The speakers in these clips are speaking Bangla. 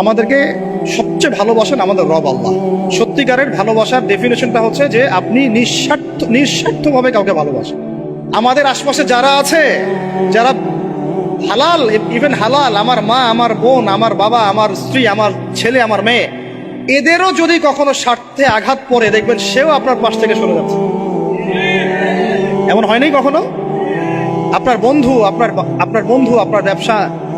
আমাদেরকে সবচেয়ে ভালোবাসেন আমাদের রব আল্লাহ। সত্যিকারের ভালোবাসার ডেফিনেশনটা হচ্ছে যে আপনি নিঃস্বার্থ নিঃস্বার্থভাবে কাউকে ভালোবাসেন। আমাদের আশপাশে যারা আছে, যারা হালাল ইভেন হালাল, আমার মা, আমার বোন, আমার বাবা, আমার স্ত্রী, আমার ছেলে, আমার মেয়ে, এদেরও যদি কখনো স্বার্থে আঘাত পড়ে, দেখবেন সেও আপনার পাশ থেকে সরে যাচ্ছে। এমন হয়নি কখনো? আপনার বন্ধু, আপনার আপনার বন্ধু, আপনার ব্যবসা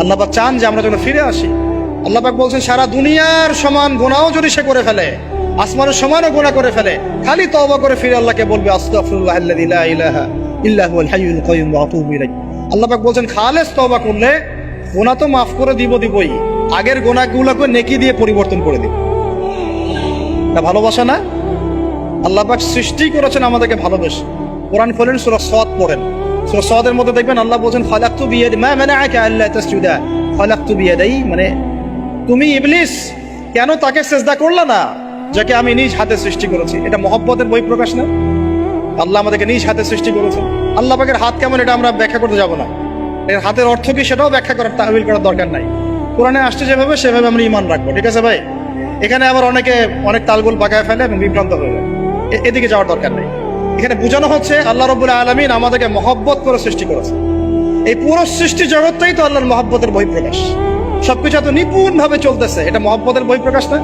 আল্লাহ পাক চান যে আমরা যেন ফিরে আসি। আল্লাহ পাক বলছেন, সারা দুনিয়ার সমান গোনাও যদি সে করে ফেলে, আসমানের সমানও গোনা করে ফেলে, খালি তওবা করে ফিরে আল্লাহকে বলবে, আস্তাগফিরুল্লাহ আল্লাযী লা ইলাহা ইল্লা হুয়াল হাইয়ুল কাইয়্যুম ওয়া আতুবু ইলাইহি। আল্লাহ পাক বলছেন, খালেস তওবা করলে গোনা তো মাফ করে দিব দিবই, আগের গোনাগুলোকে নেকি দিয়ে পরিবর্তন করে দিব। না ভালোবাসা না? আল্লাপাক সৃষ্টি করেছেন আমাদেরকে ভালোবেসে। কোরআন খোলেন সূরা সৎ পড়েন। সূরা সদের মধ্যে দেখবেন আল্লাহ বলছেন, ফালাকতু বিয়াদি মা মানাআকা আল্লা তাসজুদা। ফালাকতু বিয়াদাই মানে তুমি ইবলিস, কেন তাকে সেজদা করলে না, যাকে আমি নিজ হাতে সৃষ্টি করেছি? এটা মহব্বতের বই প্রকাশ না? আল্লাহ আমাদেরকে নিজ হাতে সৃষ্টি করেছেন। আল্লাহ পাকের হাত কেমন, এটা আমরা ব্যাখ্যা করতে যাব না। এর হাতের অর্থ কি সেটাও ব্যাখ্যা করার তাহবিল করার দরকার নাই। কোরআনে আসছে যেভাবে, সেভাবে আমরা ইমান রাখব। ঠিক আছে ভাই? এখানে আবার অনেকে অনেক তালগুল পাকায় ফেলে এবং বিভ্রান্ত হয়ে যায়। এদিকে যাওয়ার দরকার নেই। এখানে বোঝানো হচ্ছে আল্লাহ রবুল আলমিন আমাদেরকে মহব্বত করে সৃষ্টি করেছে এই পুরো সৃষ্টি জগৎটাই তো আল্লাহর মহব্বতের বহিঃপ্রকাশ। সবকিছু এত নিপুণ ভাবে চলতেছে, এটা মহব্বতের বহিঃপ্রকাশ না?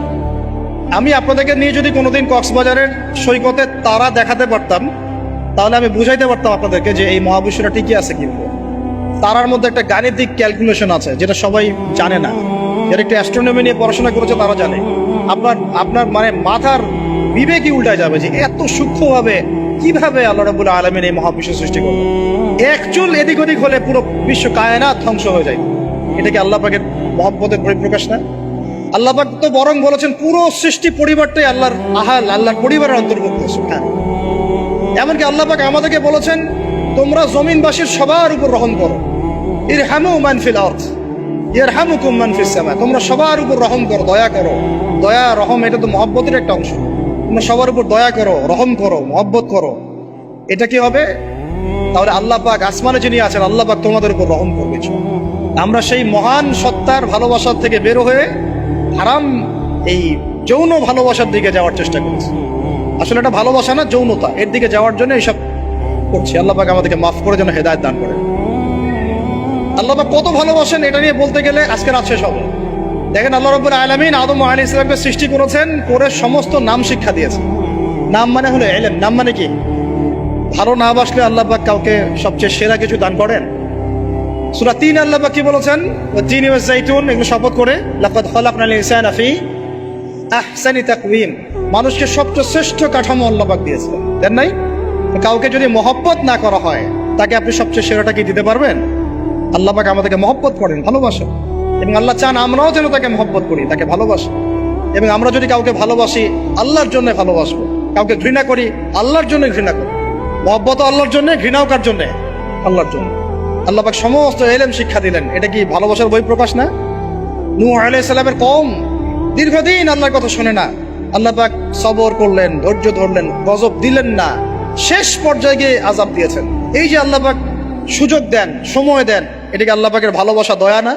আমি আপনাদেরকে নিয়ে যদি কোনোদিন কক্সবাজারের সৈকতে তারা দেখাতে পারতাম, তাহলে আমি বুঝাইতে পারতাম আপনাদেরকে যে এই মহাবিশ্বটা ঠিকই আছে কিন্তু। তারার মধ্যে একটা গাণিতিক ক্যালকুলেশন আছে, যেটা সবাই জানে না। যারা একটু অ্যাস্ট্রোনমি নিয়ে পড়াশোনা করেছে, তারা জানে। আপনার আপনার মানে মাথার বিবেকই উল্টায় যাবে যে এত সূক্ষ্মভাবে কীভাবে আল্লাহ রাবুল আলমিন এই মহাবিশ্ব সৃষ্টি করবে এক চুল এদিক ওদিক হলে পুরো বিশ্ব কায়নাত ধ্বংস হয়ে যায়। এটা কি আল্লাহ পাকের মহব্বতের পরিপ্রকাশ না? আল্লাহ পাক তো বরং বলেছেন, পুরো সৃষ্টি পরিবারটাই আল্লাহর আহাল, আল্লাহর পরিবারের অন্তর্ভুক্ত। হ্যাঁ এমনকি আল্লাহ পাক আমাদেরকে বলেছেন, তোমরা জমিনবাসীর সবার উপর রহম করো। ইরহামু মান ফিল আরদ, ইয়ারহামুকুম মান ফিস সামা, তোমরা সবার উপর রহম করো, দয়া করো। দয়া, রহম, এটা তো মহব্বতের একটা অংশ। তোমরা সবার উপর দয়া করো, রহম করো, মহব্বত করো। এটা কি হবে? তাহলে আল্লাহ পাক আসমানে যিনি আছেন, আল্লাহ পাক তোমাদের উপর রহম করবে। আমরা সেই মহান সত্তার ভালোবাসার থেকে বের হয়ে হারাম এই যৌন ভালোবাসার দিকে যাওয়ার চেষ্টা করেছি। আসলে এটা ভালোবাসা না, যৌনতা। এর দিকে যাওয়ার জন্য এইসব করছি। আল্লাহ পাক আমাদেরকে মাফ করে যেন হেদায়ত দান করে। আল্লাহ পাক কত ভালোবাসেন, এটা নিয়ে বলতে গেলে আজকে রাত শেষ হবে। দেখেন আল্লাহ রব্বুল আলমিন আদম আলী ইসলামকে সৃষ্টি করেছেন, করে সমস্ত নাম শিক্ষা দিয়েছেন। নাম মানে হলো এলেম নাম মানে কি? ভালো না বাসলে আল্লাহ পাক কাউকে সবচেয়ে সেরা কিছু দান করেন। সুরা তিন আল্লাহ পাক কি বলেছেন? তিন জাইতুন এগুলো শপথ করে, লাকাদ খালাকনাল ইনসানা ফি আহসানি তাকওয়িম। মানুষকে সবচেয়ে শ্রেষ্ঠ কাঠামো আল্লাহ পাক দিয়েছেন দেন নাই? কাউকে যদি মহব্বত না করা হয়, তাকে আপনি সবচেয়ে সেরাটা কি দিতে পারবেন? আল্লাহ পাক আমাদেরকে মহব্বত করেন, ভালোবাসেন। এবং আল্লাহ চান আমরাও যেন তাকে মহব্বত করি, তাকে ভালোবাসি। এবং আমরা যদি কাউকে ভালোবাসি, আল্লাহর জন্য ভালোবাসবো। কাউকে ঘৃণা করি, আল্লাহর জন্য ঘৃণা করি। মহব্বত আল্লাহর জন্য, ঘৃণাও কার জন্য? আল্লাহর জন্য। আল্লাহ সমস্ত এলেম শিক্ষা দিলেন। এটা কি ভালোবাসার বই প্রকাশ না? নূহ আলাইহিস কম দীর্ঘদিন আল্লাহর কথা শুনে না। আল্লাহ পাক সবর করলেন, ধৈর্য ধরলেন, গজব দিলেন না। শেষ পর্যায়ে গিয়ে আজাব দিয়েছেন। এই যে আল্লাহ পাক সুযোগ দেন, সময় দেন, এটাকে আল্লাহ পাকের ভালোবাসা, দয়া না?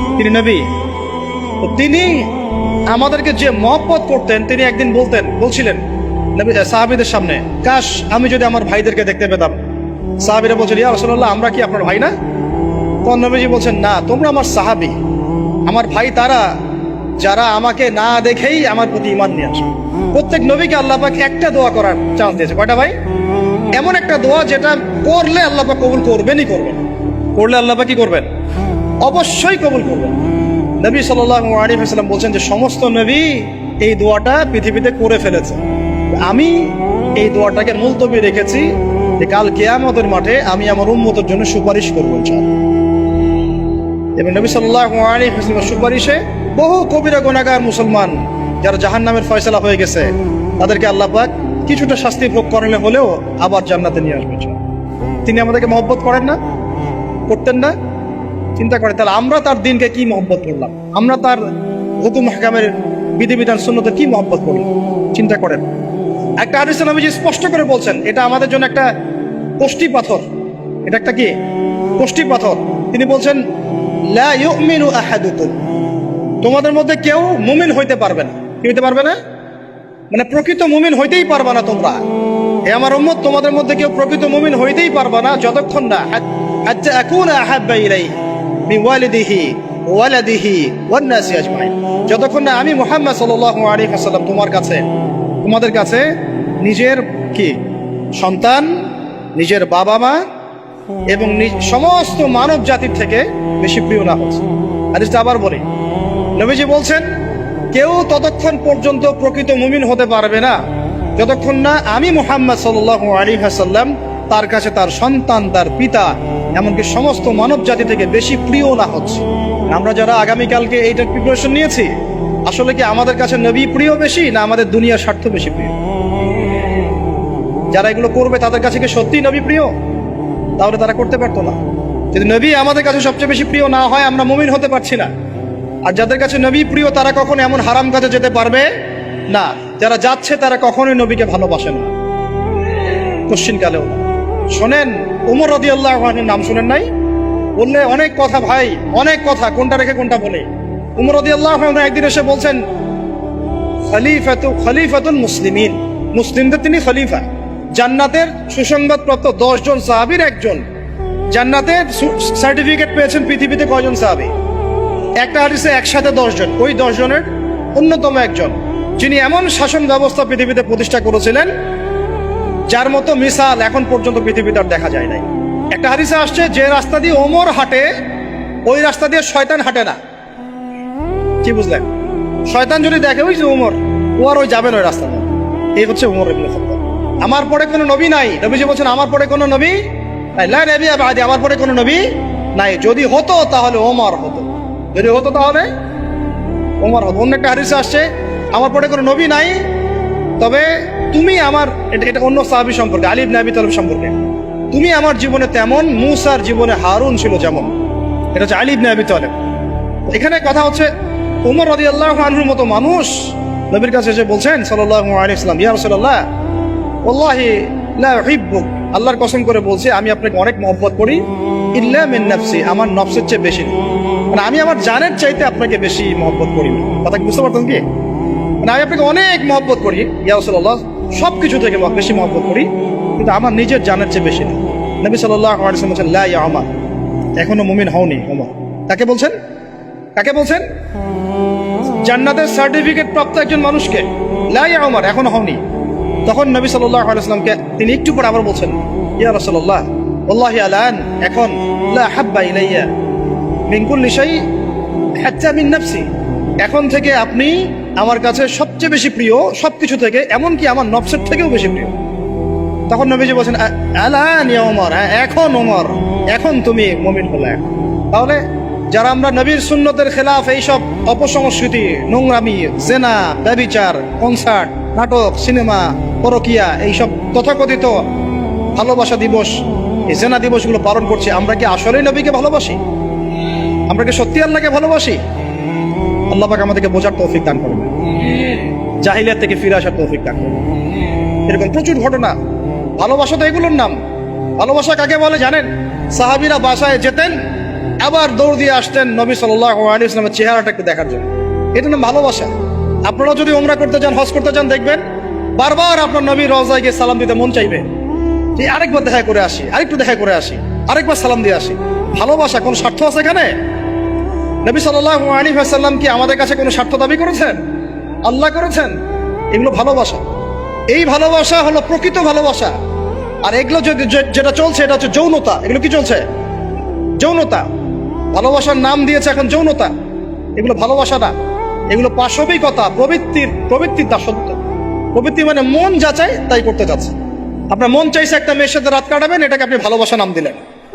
তিনি নবী। তিনি আমাদেরকে যে মহব্বত করতেন, তিনি একদিন বলতেন, বলছিলেন, নবী সাহাবিদের সামনে, কাশ, আমি যদি আমার ভাইদেরকে দেখতে পেতাম। সাহাবিরা বলছেন, ইয়া আমরা কি আপনার ভাই না? তখন নবীজি বলছেন, না, তোমরা আমার সাহাবি। আমার ভাই তারা, যারা আমাকে না দেখেই আমার প্রতি ইমান নিয়ে আসে। প্রত্যেক নবীকে আল্লাহ পাক একটা দোয়া করার চান্স দিয়েছে। কয়টা ভাই? এমন একটা দোয়া যেটা করলে আল্লাহ পাক কবুল করবেনই করবেন। করলে আল্লাহ পাক কি করবেন? অবশ্যই কবুল করবেন নবী সাল্লাহ আলী বলছেন যে, সমস্ত নবী এই দোয়াটা পৃথিবীতে করে ফেলেছে। আমি এই দোয়াটাকে মুলতবি রেখেছি যে, কাল কেয়ামতের মাঠে আমি আমার উন্মতের জন্য সুপারিশ করব এবং নবী সাল্লাহ সুপারিশে বহু কবিরা গুণাগার মুসলমান যারা জাহান নামের ফয়সলা হয়ে গেছে, তাদেরকে আল্লাহ কিছুটা শাস্তি ভোগ করলে হলেও আবার জান্নাতে নিয়ে আসবে ইনশাআল্লাহ। তিনি আমাদেরকে মহব্বত করেন না, করতেন না চিন্তা করে, তাহলে আমরা তার দিনকে কি মহব্বত করলাম? আমরা তার হুকুম হাকামের বিধিবিধান শূন্যতে কি মহব্বত করলাম? চিন্তা করেন। একটা আদিস নবীজি স্পষ্ট করে বলছেন, এটা আমাদের জন্য একটা কোষ্টি পাথর। এটা একটা কি? কোষ্টি পাথর। তিনি বলছেন তোমাদের মধ্যে কেউ মুমিন হইতে পারবে না। কি হইতে পারবে না? মানে প্রকৃত মুমিন হইতেই পারবা না তোমরা। এ আমার উম্মত, তোমাদের মধ্যে কেউ প্রকৃত মুমিন হইতেই পারবা না, যতক্ষণ না। হাত্তা আকুনা আহাব্বা ইলাইহি ওয়ালাদিহি ওয়ান নাসি আজমাইন। যতক্ষণ না আমি মুহাম্মদ সাল্লাল্লাহু আলাইহি ওয়াসাল্লাম তোমার কাছে, তোমাদের কাছে নিজের কি? সন্তান, নিজের বাবা মা এবং সমস্ত মানব জাতির থেকে বেশি প্রিয় না হচ্ছে। হাদিসটা আবার বলি। নবীজি বলছেন, কেউ ততক্ষণ পর্যন্ত প্রকৃত মুমিন হতে পারবে না, যতক্ষণ না আমি মুহাম্মদ সাল্লাল্লাহু আলী হাসাল্লাম তার কাছে তার সন্তান, তার পিতা এমনকি সমস্ত মানব জাতি থেকে বেশি প্রিয় না হচ্ছে। আমরা যারা আগামীকালকে এইটার প্রিপারেশন নিয়েছি, আসলে কি আমাদের কাছে নবী প্রিয় বেশি না আমাদের দুনিয়ার স্বার্থ বেশি প্রিয়? যারা এগুলো করবে, তাদের কাছে কি সত্যিই নবী প্রিয়? তাহলে তারা করতে পারতো না। যদি নবী আমাদের কাছে সবচেয়ে বেশি প্রিয় না হয়, আমরা মুমিন হতে পারছি না। আর যাদের কাছে নবী প্রিয়, তারা কখনো এমন হারাম কাজে যেতে পারবে না। যারা যাচ্ছে, তারা কখনোই নবীকে ভালোবাসে না। কোশ্চিন কালেও না। শোনেন, উমর রদি আল্লাহ নাম শুনেন নাই? বললে, অনেক কথা ভাই, অনেক কথা, কোনটা রেখে, কোনটা বলে? উমর রদি আল্লাহ একদিন এসে বলছেন, খলিফাতু খলিফাতুল মুসলিমিন। মুসলিমদের তিনি খলিফা। জান্নাতের সুসংবাদপ্রাপ্ত দশ জন সাহাবির একজন। জান্নাতের সার্টিফিকেট পেয়েছেন পৃথিবীতে কয়জন সাহাবি? একটা হাদিসে একসাথে দশজন। ওই দশ জনের অন্যতম একজন, যিনি এমন শাসন ব্যবস্থা পৃথিবীতে প্রতিষ্ঠা করেছিলেন যার মতো মিসাল এখন পর্যন্ত পৃথিবীতে আর দেখা যায় নাই। একটা হাদিসে আসছে, যে রাস্তা দিয়ে ওমর হাঁটে, ওই রাস্তা দিয়ে শয়তান হাঁটে না। কি বুঝলেন? শয়তান যদি দেখে, ওই যে ওমর, ও আর ওই যাবেন ওই রাস্তা দিয়ে। এই হচ্ছে ওমর আমার পরে কোনো নবী নাই। নবীজি বলছেন, আমার পরে কোনো নবী নাই। লা নবী বাদি আমার পরে কোনো নবী নাই। যদি হতো, তাহলে ওমর হতো। যদি হতো, তাহলে ওমর হতো। অন্য একটা হাদিসে আসছে, আমার পরে কোনো নবী নাই। তবে তুমি আমার, এটা অন্য সাহাবী সম্পর্কে আলিব নাবি তালব সম্পর্কে। তুমি আমার জীবনে তেমন, মুসার জীবনে হারুন ছিল যেমন। এটা হচ্ছে আলিব নাবি তালেব। এখানে কথা হচ্ছে, উমর রদি আল্লাহ আনহুর মতো মানুষ, নবীর কাছে এসে বলছেন সাল্লাহ আলী ইসলাম ইয়া রসল্লাহ ওল্লাহি লা উহিব্বুক। আল্লাহর কসম করে বলছি, আমি আপনাকে অনেক মহব্বত করি, ইল্লা মিন নাফসি, আমার নফসের চেয়ে বেশি মানে আমি আমার জানের চাইতে আপনাকে বেশি মহব্বত করি। কথা বুঝতে পারতাম কি? মানে আমি আপনাকে অনেক মহব্বত করি, ইয়া রসল্লাহ সব কিছু থেকে বেশি মহব্বত করি, কিন্তু আমার নিজের জানার চেয়ে বেশি না। নবী সাল্লাহ বলছেন, লা ইয়া আমার এখনও মুমিন হওনি ওমর তাকে বলছেন? কাকে বলছেন? জান্নাতের সার্টিফিকেট প্রাপ্ত একজন মানুষকে। লাই আমার এখনও হওনি। তখন নবী সাল্লাহ আলাইসলামকে তিনি একটু পরে আবার বলছেন, ইয়া রসল্লাহ আল্লাহ আলান এখন হাব্বা ইলাইয়া মিন কুল্লি শাই হাত্তা মিন নাফসি। এখন থেকে আপনি আমার কাছে সবচেয়ে বেশি প্রিয় সবকিছু থেকে, এমনকি আমার নফসের থেকেও বেশি প্রিয়। তখন নবীজি বলছেন, "আ- আলান ওমর হ্যাঁ এখন ওমর, এখন তুমি মমিন হলে। এখন।" তাহলে যারা আমরা নবীর সুন্নতের খেলাফ এইসব অপসংস্কৃতি, নোংরামি, জেনা, ব্যবিচার, কনসার্ট, নাটক, সিনেমা, পরকিয়া, এইসব তথাকথিত ভালোবাসা দিবস, এই জেনা দিবসগুলো পালন করছি, আমরা কি আসলেই নবীকে ভালোবাসি? আমরা কি সত্যি আল্লাহকে ভালোবাসি? আল্লাহ পাক আমাদেরকে বোঝার তৌফিক দান করবেন জাহিলিয়াত থেকে ফিরে আসার তৌফিক দান করবেন এরকম প্রচুর ঘটনা। ভালোবাসা তো এগুলোর নাম। ভালোবাসা কাকে বলে জানেন? সাহাবিরা বাসায় যেতেন, আবার দৌড় দিয়ে আসতেন নবী সাল্লাহ চেহারাটা একটু দেখার জন্য। এটা নাম ভালোবাসা। আপনারা যদি ওমরা করতে চান হজ করতে চান দেখবেন বারবার আপনার নবী রওজায় গিয়ে সালাম দিতে মন চাইবে। যে আরেকবার দেখা করে আসি, আরেকটু দেখা করে আসি, আরেকবার সালাম দিয়ে আসি। ভালোবাসা কোন স্বার্থ আছে এখানে? নবী সাল্লাহ আলী সাল্লাম কি আমাদের কাছে কোনো স্বার্থ দাবি করেছেন? আল্লাহ করেছেন, এগুলো ভালোবাসা। এই ভালোবাসা হলো প্রকৃত ভালোবাসা। আর এগুলো যেটা চলছে, এটা হচ্ছে যৌনতা। এগুলো কি চলছে? যৌনতা। ভালোবাসার নাম দিয়েছে এখন যৌনতা। এগুলো ভালোবাসা না। এগুলো পাশবিকতা, প্রবৃত্তির প্রবৃত্তির দাসত্ব। প্রবৃত্তি মানে মন যা চায়, তাই করতে যাচ্ছে। আপনার মন চাইছে একটা মেয়ের সাথে রাত কাটাবেন, এটাকে আপনি ভালোবাসা নাম দিলেন।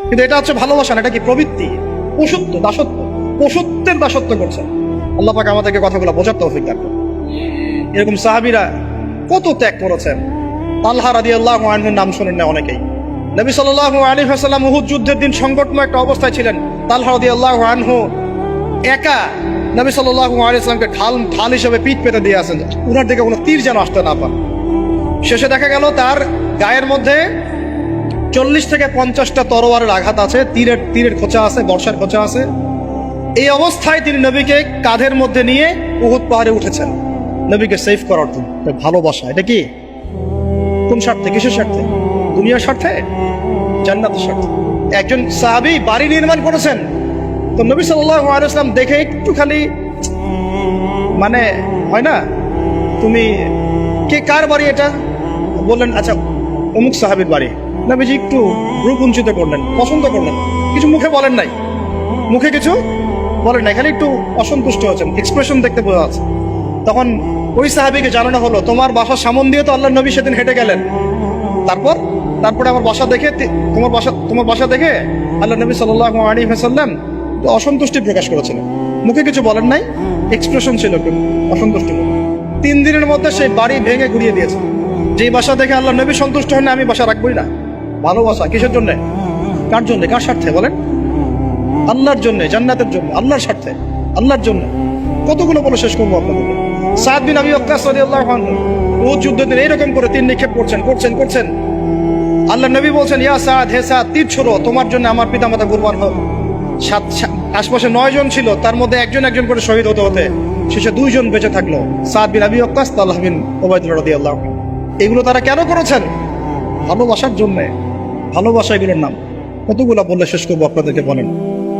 কিন্তু এটা হচ্ছে ভালোবাসা না, এটা কি প্রবৃত্তি? পশুত্ব, দাসত্ব। পশুত্বের দাসত্ব করছে। আল্লাহ পাক আমাদেরকে কথাগুলো বোঝার দান করুন। এরকম সাহাবিরা কত ত্যাগ করেছেন? তালহা রাদি আল্লাহ আনহুর নাম শোনেন না অনেকেই। নবী সাল্লাহ আলী হাসাল্লাম উহুদ যুদ্ধের দিন সংকটময় একটা অবস্থায় ছিলেন। তালহা রাদি আল্লাহ আনহু একা নবী সাল্লাহ আলী ইসলামকে ঢাল ঢাল হিসেবে পিঠ পেতে দিয়ে আসেন। উনার দিকে কোনো তীর যেন আসতে না পান শেষে দেখা গেল তার গায়ের মধ্যে চল্লিশ থেকে পঞ্চাশটা তরোয়ারের আঘাত আছে। তীরের তীরের খোঁচা আছে, বর্ষার খোঁচা আছে। এই অবস্থায় তিনি নবীকে কাঁধের মধ্যে নিয়ে উহুদ পাহাড়ে উঠেছেন। নবীকে সেভ করার জন্য। ভালোবাসা, এটা কি? কোন স্বার্থে? কিসের স্বার্থে? দুনিয়ার স্বার্থে? জান্নাতের স্বার্থে? একজন সাহাবি বাড়ি নির্মাণ করেছেন। তো নবী সাল্লাম দেখে একটু খালি মানে হয় না? তুমি, কে, কার বাড়ি এটা? বললেন আচ্ছা অমুক সাহাবির বাড়ি। নবীজি একটু রূপ উঞ্চিত করলেন, পছন্দ করলেন। কিছু মুখে বলেন নাই। মুখে কিছু বলেন নাই, খালি একটু অসন্তুষ্ট হচ্ছেন এক্সপ্রেশন দেখতে বোঝা যাচ্ছে। তখন ওই সাহাবিকে জানানো হলো, তোমার বাসার সামন দিয়ে তো আল্লাহ নবী সেদিন হেঁটে গেলেন। তারপর? তারপরে আমার বাসা দেখে তোমার বাসা তোমার বাসা দেখে আল্লাহ নবী সাল্লাহ আলী হাসাল্লাম অসন্তুষ্টি প্রকাশ করেছিলেন। মুখে কিছু বলেন নাই এক্সপ্রেশন ছিল অসন্তুষ্টি তিন দিনের মধ্যে সেই বাড়ি ভেঙে ঘুরিয়ে দিয়েছে। যেই বাসা দেখে আল্লাহ নবী সন্তুষ্ট হন না আমি বাসা রাখবই না। ভালোবাসা কিসের জন্য? কার জন্য? কার স্বার্থে বলেন? আল্লাহর জন্য, জান্নাতের জন্য, আল্লাহর স্বার্থে, আল্লাহর জন্য। কতগুলো বলে শেষ করব আপনাদেরকে? সাদ বিন আবি ওয়াক্কাস রাদিয়াল্লাহু আনহু ও যুদ্ধের দিন এইরকম করে তিন নিক্ষেপ করছেন করছেন করছেন। আল্লাহ নবী বলছেন, ইয়া সাদ, হে সাদ, তীর ছোড়ো, তোমার জন্য আমার পিতামাতা কুরবান হোক। সাত আশপাশে নয় জন ছিল, তার মধ্যে একজন একজন করে শহীদ হতে হতে শেষে দুইজন বেঁচে থাকল, সাদ বিন আবি ওয়াক্কাস তাল্লাহ বিন ওবায়দুল্লাহ রাদিয়াল্লাহু আনহু। এগুলো তারা কেন করেছেন? ভালোবাসার জন্য। ভালোবাসা এগুলোর নাম। কতগুলো বললে শেষ করব আপনাদেরকে বলেন।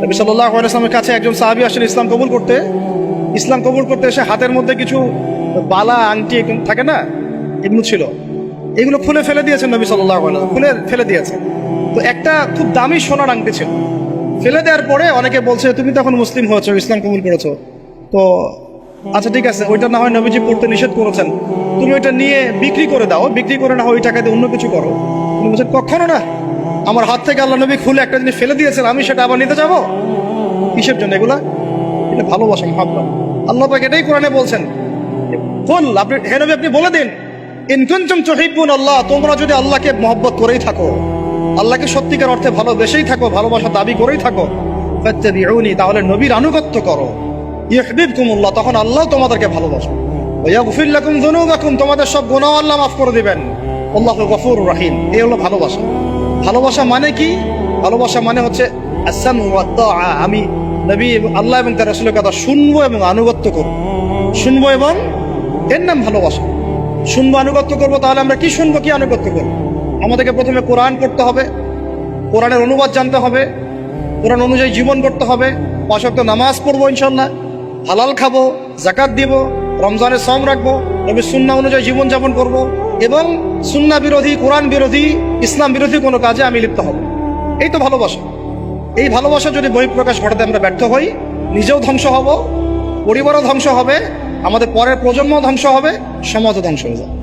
নবী সাল্লাহ আলাইসলামের কাছে একজন সাহাবি আসেন ইসলাম কবুল করতে ইসলাম কবুল করতে এসে হাতের মধ্যে কিছু বালা, আংটি থাকে না, এগুলো ছিল। এগুলো খুলে ফেলে দিয়েছেন নবী সাল্লাহ খুলে ফেলে দিয়েছেন তো একটা খুব দামি সোনার আংটি ছিল। ফেলে দেওয়ার পরে অনেকে বলছে, তুমি তখন মুসলিম হয়েছো, ইসলাম কবুল করেছ। তো আচ্ছা ঠিক আছে, ওইটা না হয় নবীজি পড়তে নিষেধ করেছেন। তুমি ওইটা নিয়ে বিক্রি করে দাও। বিক্রি করে না হয় ওই টাকা দিয়ে অন্য কিছু করো। তুমি বলছেন, কখনো না। আমার হাত থেকে আল্লাহ নবী খুলে একটা জিনিস ফেলে দিয়েছেন, আমি সেটা আবার নিতে যাব? কিসের জন্য এগুলা? এটা ভালোবাসা ভাবনা আল্লাহ পাক এটাই কোরআনে বলছেন বল আপনি, হে নবী, আপনি বলে দিন ইনকুনতুম তুহিব্বুন আল্লাহ তোমরা যদি আল্লাহকে মহব্বত করেই থাকো, আল্লাহকে সত্যিকার অর্থে ভালোবেসেই থাকো, ভালোবাসা দাবি করেই থাকো, ফাত্তাবিউনি তাহলে নবীর আনুগত্য করো। ইউহিব্বুকুমুল্লাহ তখন আল্লাহ তোমাদেরকে ভালোবাসবে। ওয়াগফির লাকুম যুনুবাকুম তোমাদের সব গুনাহ আল্লাহ মাফ করে দিবেন। আল্লাহু গফুরুর রহিম এই হলো ভালোবাসা। ভালোবাসা মানে কি? ভালোবাসা মানে হচ্ছে আসান আমি নবী আল্লাহ এবং তার রাসূলের কথা শুনব এবং আনুগত্য করব। শুনব এবং এর নাম ভালোবাসা। শুনব, আনুগত্য করব, তাহলে আমরা কি শুনব, কি আনুগত্য করব? আমাদেরকে প্রথমে কোরআন পড়তে হবে, কোরআনের অনুবাদ জানতে হবে, কোরআন অনুযায়ী জীবন করতে হবে, পাঁচ ওয়াক্ত নামাজ পড়ব ইনশাল্লাহ হালাল খাব জাকাত দিব, রমজানের সম রাখব নবী সুন্না অনুযায়ী জীবন যাপন করব এবং সুন্না বিরোধী, কোরআন বিরোধী, ইসলাম বিরোধী কোনো কাজে আমি লিপ্ত হব। এই তো ভালোবাসা। এই ভালোবাসা যদি বহিঃপ্রকাশ ঘটাতে আমরা ব্যর্থ হই, নিজেও ধ্বংস হব, পরিবারও ধ্বংস হবে, আমাদের পরের প্রজন্ম ধ্বংস হবে, সমাজও ধ্বংস হয়ে যাবে।